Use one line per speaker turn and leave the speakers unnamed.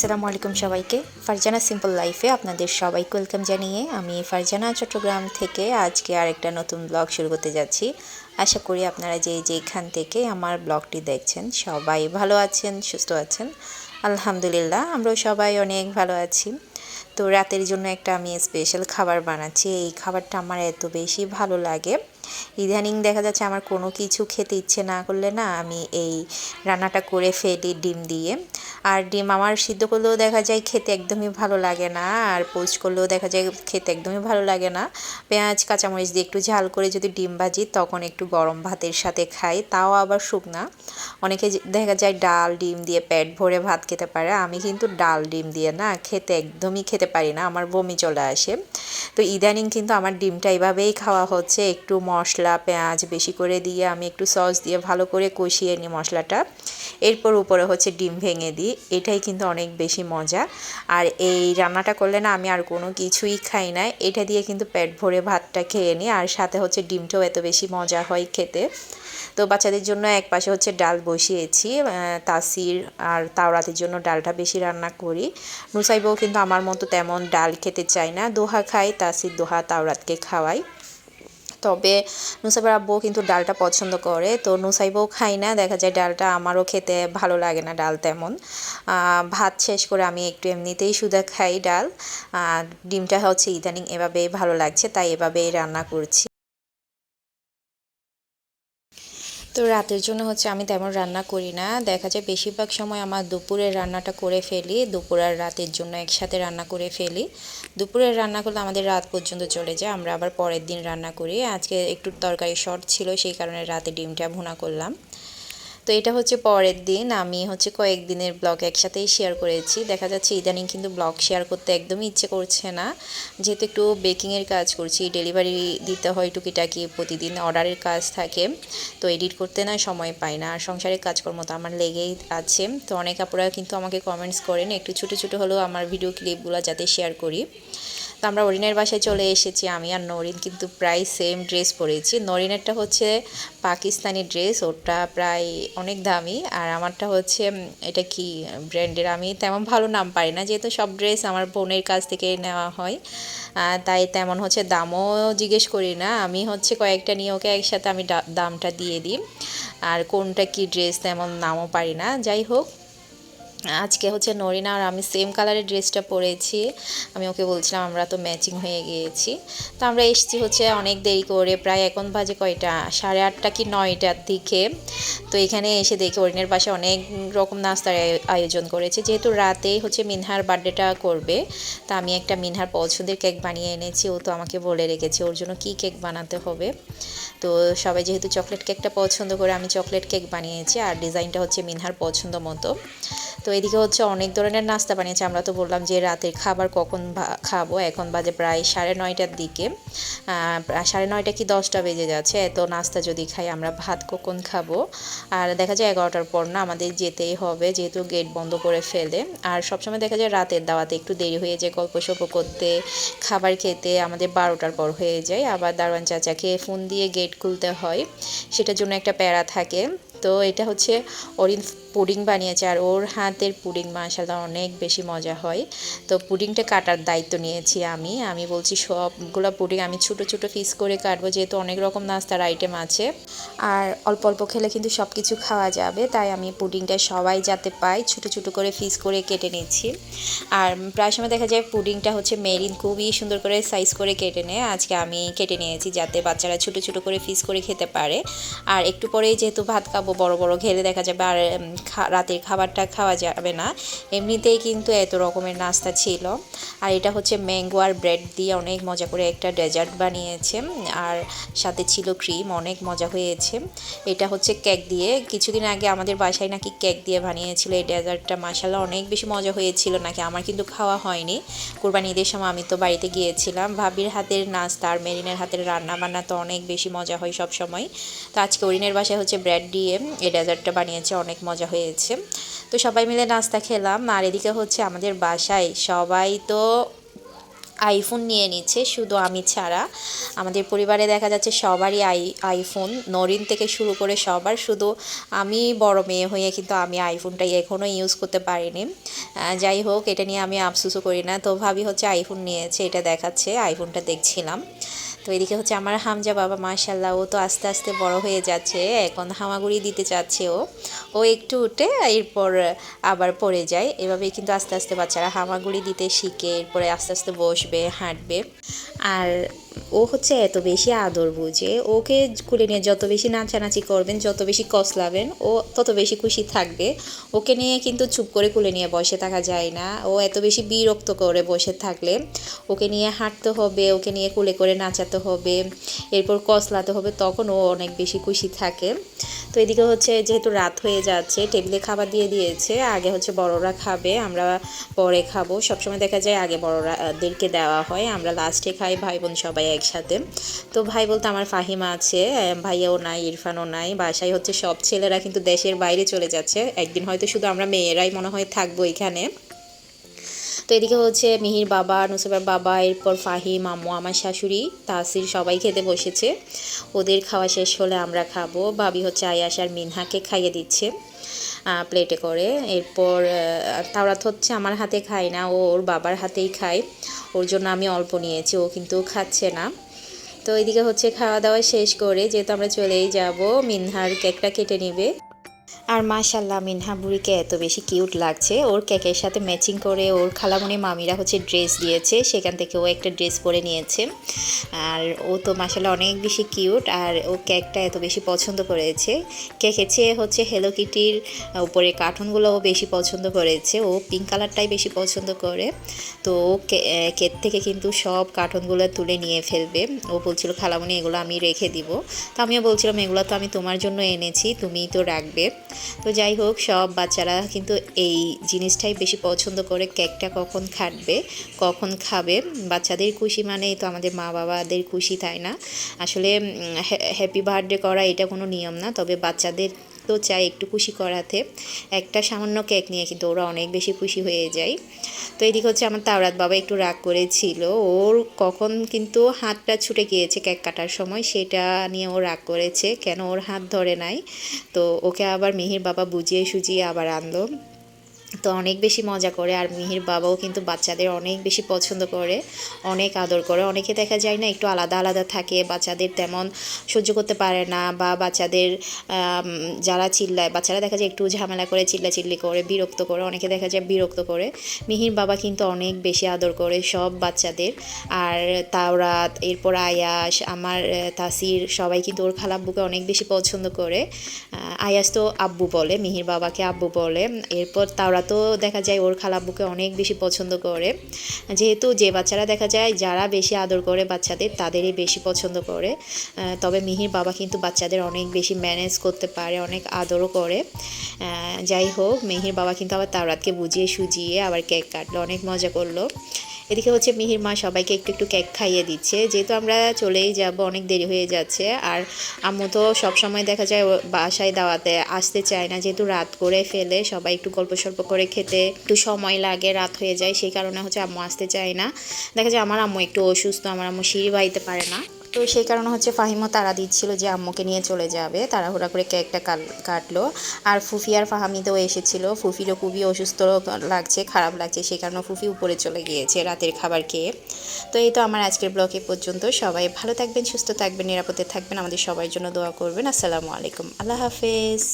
আসসালামু আলাইকুম সবাইকে। ফারজানা সিম্পল লাইফে আপনাদের সবাইকে ওয়েলকাম জানিয়ে আমি ফারজানা চট্টগ্রাম থেকে আজকে আরেকটা নতুন ব্লগ শুরু করতে যাচ্ছি। আশা করি আপনারা যে যেখান থেকে আমার ব্লগটি দেখছেন সবাই ভালো আছেন, সুস্থ আছেন। আলহামদুলিল্লাহ, আমরাও সবাই অনেক ভালো আছি। তো রাতের জন্য একটা আমি স্পেশাল খাবার বানাচ্ছি। এই খাবারটা আমার এত বেশি ভালো লাগে। ইদানিং দেখা যাচ্ছে আমার কোনো কিছু খেতে ইচ্ছে না করলে না আমি এই রান্নাটা করে ফেলি ডিম দিয়ে। আর ডিম আমার সিদ্ধ করলেও দেখা যায় খেতে একদমই ভালো লাগে না, আর পোস্ট করলেও দেখা যায় খেতে একদমই ভালো লাগে না। পেঁয়াজ, কাঁচামরিচ দিয়ে একটু ঝাল করে যদি ডিম ভাজি তখন একটু গরম ভাতের সাথে খাই, তাও আবার শুকনা। অনেকে দেখা যায় ডাল, ডিম দিয়ে পেট ভরে ভাত খেতে পারে, আমি কিন্তু ডাল, ডিম দিয়ে না খেতে একদমই খেতে পারি না, আমার বমি চলে আসে। তো ইদানিং কিন্তু আমার ডিমটা এভাবেই খাওয়া হচ্ছে, একটু মশলা, পেঁয়াজ বেশি করে দিয়ে আমি একটু সস দিয়ে ভালো করে কষিয়ে নিই মশলাটা। এরপর উপরে হচ্ছে ডিম ভেঙে দিই, এটাই কিন্তু অনেক বেশি মজা। আর এই রান্নাটা করলে না আমি আর কোনো কিছুই খাই না, এটা দিয়ে কিন্তু পেট ভরে ভাতটা খেয়ে নিই। আর সাথে হচ্ছে ডিমটাও এত বেশি মজা হয় খেতে। তো বাচ্চাদের জন্য এক পাশে হচ্ছে ডাল বসিয়েছি তাসির আর তাওরাতের জন্য ডালটা বেশি রান্না করি। নুসাইবও কিন্তু আমার মতো তেমন ডাল খেতে চায় না। দোহা খাই তাসির, দোহা, তাওরাতকে খাওয়াই তবে নুসাইবের আব্বু কিন্তু ডালটা পছন্দ করে, তো নুসাইবও খাই না। দেখা যায় ডালটা আমারও খেতে ভালো লাগে না ডাল তেমন। ভাত শেষ করে আমি একটু এমনিতেই সুদা খাই ডাল। ডিমটা হচ্ছে ইদানিং এভাবেই ভালো লাগছে, তাই এভাবেই রান্না করছি। তো রাতের জন্য হচ্ছে আমি তেমন রান্না করি না। দেখা যায় বেশিরভাগ সময় আমার দুপুরের রান্নাটা করে ফেলি, দুপুর আর রাতের জন্য একসাথে রান্না করে ফেলি। দুপুরের রান্না করলে আমাদের রাত পর্যন্ত চলে যায়, আমরা আবার পরের দিন রান্না করি। আজকে একটু তরকারি শর্ট ছিল, সেই কারণে রাতে ডিমটা ভুনা করলাম। তো এটা হচ্ছে পরের দিন। আমি হচ্ছে কয়েকদিনের ব্লগ একসাথেই শেয়ার করেছি। দেখা যাচ্ছে ইদানিং কিন্তু ব্লগ শেয়ার করতে একদমই ইচ্ছে করছে না। যেহেতু একটু বেকিংয়ের কাজ করছি ডেলিভারি দিতে হয় টুকিটাকি, প্রতিদিন অর্ডারের কাজ থাকে। তো এডিট করতে না সময় পাই না। আর সংসারের কাজকর্ম তো আমার লেগেই আছে। তো অনেক আপুরা কিন্তু আমাকে কমেন্টস করেন, একটু ছোটো ছোটো হলেও আমার ভিডিও ক্লিপগুলো যাতে শেয়ার করি। তো আমরা অরিনের বাসায় চলে এসেছি, আমি আর নরিন কিন্তু প্রায় সেম ড্রেস পরেছি। নরিনেরটা হচ্ছে পাকিস্তানি ড্রেস ওটা প্রায় অনেক দামি। আর আমারটা হচ্ছে এটা কি ব্র্যান্ডের আমি তেমন ভালো নাম পারি না, যেহেতু সব ড্রেস আমার বোনের কাছ থেকে নেওয়া হয়। তাই তেমন হচ্ছে দামও জিজ্ঞেস করি না, আমি হচ্ছে কয়েকটা নিয়ে ওকে একসাথে আমি দামটা দিয়ে দিই। আর কোনটা কি ড্রেস তেমন নামও পারি না। যাই হোক আজকে হচ্ছে নরিনা আর আমি সেম কালারের ড্রেসটা পরেছি। আমি ওকে বলছিলাম, আমরা তো ম্যাচিং হয়ে গিয়েছি। তো আমরা এসেছি হচ্ছে অনেক দেরি করে, প্রায় এখন বাজে কয়টা? সাড়ে আটটা কি নয়টার দিকে। তো এখানে এসে দেখি অরিনের পাশে অনেক রকম নাস্তার আয়োজন করেছে। যেহেতু রাতেই হচ্ছে মিনহার বার্থডেটা করবে, তা আমি একটা মিনহার পছন্দের কেক বানিয়ে এনেছি। ও তো আমাকে বলে রেখেছে, ওর জন্য কী কেক বানাতে হবে? তো সবাই যেহেতু চকলেট কেকটা পছন্দ করে, আমি চকলেট কেক বানিয়েছি। আর ডিজাইনটা হচ্ছে মিনহার পছন্দ মতো। তো এদিকে হচ্ছে অনেক ধরনের নাস্তা বানিয়েছে। আমরা তো বললাম যে রাতের খাবার কখন খাব? এখন বাজে প্রায় সাড়ে নয়টার দিকে। সাড়ে নয়টা কি দশটা বেজে যাচ্ছে। এত নাস্তা যদি খাই, আমরা ভাত কখন খাব? আর দেখা যায় এগারোটার পর না আমাদের যেতেই হবে, যেহেতু গেট বন্ধ করে ফেলে। আর সবসময় দেখা যায় রাতের দাওয়াতে একটু দেরি হয়ে যায় গল্প সল্প করতে, খাবার খেতে আমাদের বারোটার পর হয়ে যায়। আবার দারোয়ান চাচাকে ফোন দিয়ে গেট খুলতে হয়। সেটার জন্য একটা প্যারা থাকে। তো এটা হচ্ছে অরিন পুডিং বানিয়েছে আর ওর হাতের পুডিং মাসাল্লাহ অনেক বেশি মজা হয়। তো পুডিংটা কাটার দায়িত্ব নিয়েছি আমি। আমি বলছি সবগুলো পুডিং আমি ছোটো ছোটো পিস করে কাটবো যেহেতু অনেক রকম নাস্তার আইটেম আছে। আর অল্প অল্প খেলে কিন্তু সব কিছু খাওয়া যাবে। তাই আমি পুডিংটা সবাই যাতে পাই ছোটো ছোটো করে পিস করে কেটে নিচ্ছি। আর প্রায় সময় দেখা যায় পুডিংটা হচ্ছে মেরিন খুবই সুন্দর করে সাইজ করে কেটে নেয়। আজকে আমি কেটে নিয়েছি যাতে বাচ্চারা ছোটো ছোটো করে পিস করে খেতে পারে। আর একটু পরেই যেহেতু ভাত খাব বড় বড় ঘেরে দেখা যাবে আর রাতের খাবারটা খাওয়া যাবে না। এমনিতেই কিন্তু এত রকমের নাস্তা ছিল। আর এটা হচ্ছে ম্যাঙ্গো আর ব্রেড দিয়ে অনেক মজা করে একটা ডেজার্ট বানিয়েছে, আর সাথে ছিল ক্রিম, অনেক মজা হয়েছে। এটা হচ্ছে কেক দিয়ে। কিছুদিন আগে আমাদের বাসায় নাকি কেক দিয়ে বানিয়েছিল এই ডেজার্টটা। মাসাল্লাহ অনেক বেশি মজা হয়েছিল নাকি। আমার কিন্তু খাওয়া হয়নি। কোরবানি ঈদের সময় আমি তো বাড়িতে গিয়েছিলাম। ভাবির হাতের নাস্তা আর মেরিনের হাতের রান্না বান্না তো অনেক বেশি মজা হয় সব সময় তো আজকে ওরিনের বাসায় হচ্ছে ব্রেড দিয়ে এই ডেজার্টটা বানিয়েছে, অনেক মজা হয়েছে। তো সবাই মিলে নাস্তা খেলাম। আর এদিকে হচ্ছে আমাদের বাসায় সবাই তো আইফোন নিয়ে নিচ্ছে, শুধু আমি ছাড়া। আমাদের পরিবারে দেখা যাচ্ছে সবারই আই আইফোন নরিন থেকে শুরু করে সবার, শুধু আমি বড় মেয়ে হয়ে কিন্তু আমি আইফোনটাই এখনও ইউজ করতে পারিনি। যাই হোক, এটা নিয়ে আমি আফসুসও করি না। তো ভাবি হচ্ছে আইফোন নিয়েছে, এটা দেখাচ্ছে। আইফোনটা দেখছিলাম। তো এদিকে হচ্ছে আমার হামজা বাবা মাশাল্লাহ ও তো আস্তে আস্তে বড় হয়ে যাচ্ছে, এখন হামাগুড়ি দিতে চাচ্ছে ও। ও একটু উঠে এরপর আবার পড়ে যায়। এভাবে কিন্তু আস্তে আস্তে বাচ্চারা হামাগুড়ি দিতে শিখে, এরপরে আস্তে আস্তে বসবে, হাঁটবে। আর ও হচ্ছে এত বেশি আদর বুঝে। ওকে কুলে নিয়ে যত বেশি নাচানাচি করবেন, যত বেশি কসলাবেন, ও তত বেশি খুশি থাকবে। ওকে নিয়ে কিন্তু চুপ করে কুলে নিয়ে বসে থাকা যায় না। ও এত বেশি বিরক্ত করে বসে থাকলে। ওকে নিয়ে হাঁটতে হবে, ওকে নিয়ে কুলে করে নাচাতে হবে, এরপর কসলাতে হবে, তখন ও অনেক বেশি খুশি থাকে। তো এদিকে হচ্ছে যেহেতু রাত হয়ে যাচ্ছে, টেবিলে খাবার দিয়ে দিয়েছে, আগে হচ্ছে বড়রা খাবে, আমরা পরে খাব। সবসময় দেখা যায় আগে বড়রাদেরকে দেওয়া হয়, আমরা লাস্টে খাই, ভাই বোন সবাই একসাথে। তো ভাই বলতে আমার ফাহিমা আছে, ভাইয়াও নাই, ইরফানও নাই, বাসায় হচ্ছে সব ছেলেরা কিন্তু দেশের বাইরে চলে যাচ্ছে। একদিন হয়তো শুধু আমরা মেয়েরাই মনে হয় থাকব এখানে। তো এদিকে হচ্ছে মিহির বাবা নুসেবার বাবা, এরপর ফাহিম, আম্মু, আমার শাশুড়ি তাসির সবাই খেতে বসেছে। ওদের খাওয়া শেষ হলে আমরা খাব। ভাবি হচ্ছে আয়াস আর মিনহাকে খাইয়ে দিচ্ছে। প্লেটে করে। এরপর তাওরাত হচ্ছে আমার হাতে খায় না, ও ওর বাবার হাতেই খায়। ওর জন্য আমি অল্প নিয়েছি, ও কিন্তু খাচ্ছে না। তো এদিকে হচ্ছে খাওয়া দাওয়া শেষ করে যেহেতু আমরা চলেই যাব, মিনহার কেকটা কেটে নিবে। আর মাশাল্লাহ মিনহা বুড়িকে এত বেশি কিউট লাগছে। ওর কেকের সাথে ম্যাচিং করে ওর খালামুনি মামিরা হচ্ছে ড্রেস দিয়েছে। সেখান থেকে ও একটা ড্রেস পরে নিয়েছে। আর ও তো মাশাল্লাহ অনেক বেশি কিউট আর ও কেকটা এত বেশি পছন্দ করেছে। কেকের চেয়ে হচ্ছে হ্যালো কিটির উপরে কার্টুনগুলো ও বেশি পছন্দ করেছে। ও পিঙ্ক কালারটাই বেশি পছন্দ করে। তো ও কেক থেকে কিন্তু সব কার্টুনগুলো তুলে নিয়ে ফেলবে। ও বলছিল, খালামুনি, এগুলো আমি রেখে দিব। তো আমিও বলছিলাম, এগুলো তো আমি তোমার জন্য এনেছি, তুমিই তো রাখবে। তো যাই হোক, সব বাচ্চারা কিন্তু এই জিনিসটাই বেশি পছন্দ করে, কেকটা কখন খাটবে, কখন খাবে। বাচ্চাদের খুশি মানেই তো আমাদের মা বাবাদের খুশি, তাই না? আসলে হ্যাপি বার্থডে করা এটা কোনো নিয়ম না, তবে বাচ্চাদের তো চাই একটু খুশি করাতে। একটা সামান্য কেক নিয়ে কিন্তু ওরা অনেক বেশি খুশি হয়ে যায়। তো এদিকে হচ্ছে আমার তাওরাত বাবা একটু রাগ করেছিল। ওর কখন কিন্তু হাতটা ছুটে গিয়েছে কেক কাটার সময়, সেটা নিয়ে ও রাগ করেছে। কেন ওর হাত ধরে নাই? তো ওকে আবার মিহির বাবা বুঝিয়ে সুজিয়ে আবার আনলো। তো অনেক বেশি মজা করে আর মিহির বাবাও কিন্তু বাচ্চাদের অনেক বেশি পছন্দ করে, অনেক আদর করে। অনেকে দেখা যায় না একটু আলাদা আলাদা থাকে, বাচ্চাদের তেমন সহ্য করতে পারে না বা বাচ্চাদের যারা চিল্লায়, বাচ্চারা দেখা যায় একটু ঝামেলা করে, চিল্লাচিল্লি করে, বিরক্ত করে, অনেকে দেখা যায় বিরক্ত করে। মিহির বাবা কিন্তু অনেক বেশি আদর করে সব বাচ্চাদের। আর তাওরাত, এরপর আয়াস, আমার তাসির সবাই কিন্তু ওর খালাব্বুকে অনেক বেশি পছন্দ করে। আয়াস তো আব্বু বলে, মিহির বাবাকে আব্বু বলে। এরপর তাওরা তো দেখা যায় ওর খালাব্বুকে অনেক বেশি পছন্দ করে। যেহেতু যে বাচ্চারা দেখা যায় যারা বেশি আদর করে বাচ্চাদের, তাদেরই বেশি পছন্দ করে। তবে মিহির বাবা কিন্তু বাচ্চাদের অনেক বেশি ম্যানেজ করতে পারে, অনেক আদরও করে। যাই হোক, মিহির বাবা কিন্তু আবার তাওরাতকে বুঝিয়ে সুজিয়ে আবার কেক কাটলো, অনেক মজা করল। এদিকে হচ্ছে মিহির মা সবাইকে একটু একটু কেক খাইয়ে দিচ্ছে। যেহেতু আমরা চলেই যাব, অনেক দেরি হয়ে যাচ্ছে। আর আম্মু তো সবসময় দেখা যায় বাসায় দাওয়াতে আসতে চায় না। যেহেতু রাত করে ফেলে, সবাই একটু গল্প সল্প করে খেতে একটু সময় লাগে, রাত হয়ে যায়, সেই কারণে হচ্ছে আম্মু আসতে চায় না। দেখা যায় আমার আম্মু একটু অসুস্থ, আমার আম্মু সিঁড়ি বাইতে পারে না। তো সেই কারণে হচ্ছে ফাহিমও তারা দিচ্ছিল যে আম্মুকে নিয়ে চলে যাবে। তাড়াহুড়া করে কেকটা কাটলো। আর ফুফি আর ফাহামিদও এসেছিল। ফুফিরও খুবই অসুস্থ লাগছে, খারাপ লাগছে, সেই কারণে ফুফি উপরে চলে গিয়েছে রাতের খাবার খেয়ে। তো এই তো আমার আজকের ব্লগে পর্যন্ত। সবাই ভালো থাকবেন, সুস্থ থাকবেন, নিরাপদে থাকবেন। আমাদের সবার জন্য দোয়া করবেন। আসসালামু আলাইকুম। আল্লাহ হাফেজ।